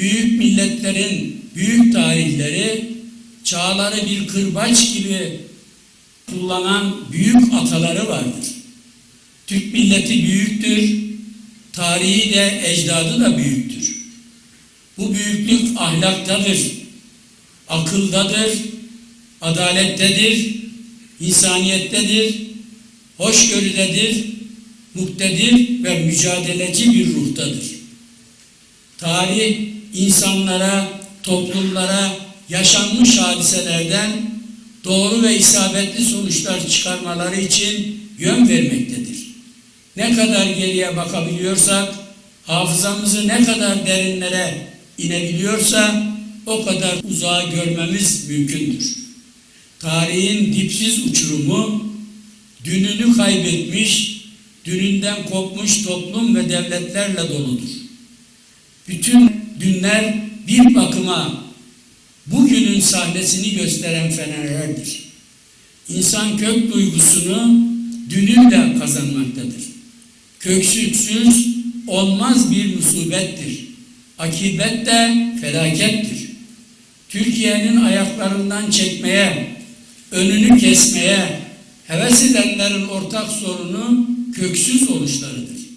büyük milletlerin büyük tarihleri çağları bir kırbaç gibi kullanan büyük ataları vardır. Türk milleti büyüktür, tarihi de ecdadı da büyüktür. Bu büyüklük ahlaktadır, akıldadır, adalettedir, insaniyettedir, hoşgörüdedir, muktedir ve mücadeleci bir ruhtadır. Tarih insanlara, toplumlara yaşanmış hadiselerden doğru ve isabetli sonuçlar çıkarmaları için yön vermektedir. Ne kadar geriye bakabiliyorsak, hafızamızı ne kadar derinlere inebiliyorsa o kadar uzağa görmemiz mümkündür. Tarihin dipsiz uçurumu, dününü kaybetmiş, dününden kopmuş toplum ve devletlerle doludur. Bütün dünler bir bakıma bugünün sahnesini gösteren fenerlerdir. İnsan kök duygusunu dünüyle kazanmaktadır. Köksüzsüz olmaz bir musibettir. Akibet de felakettir. Türkiye'nin ayaklarından çekmeye, önünü kesmeye heves edenlerin ortak sorunu köksüz oluşlarıdır.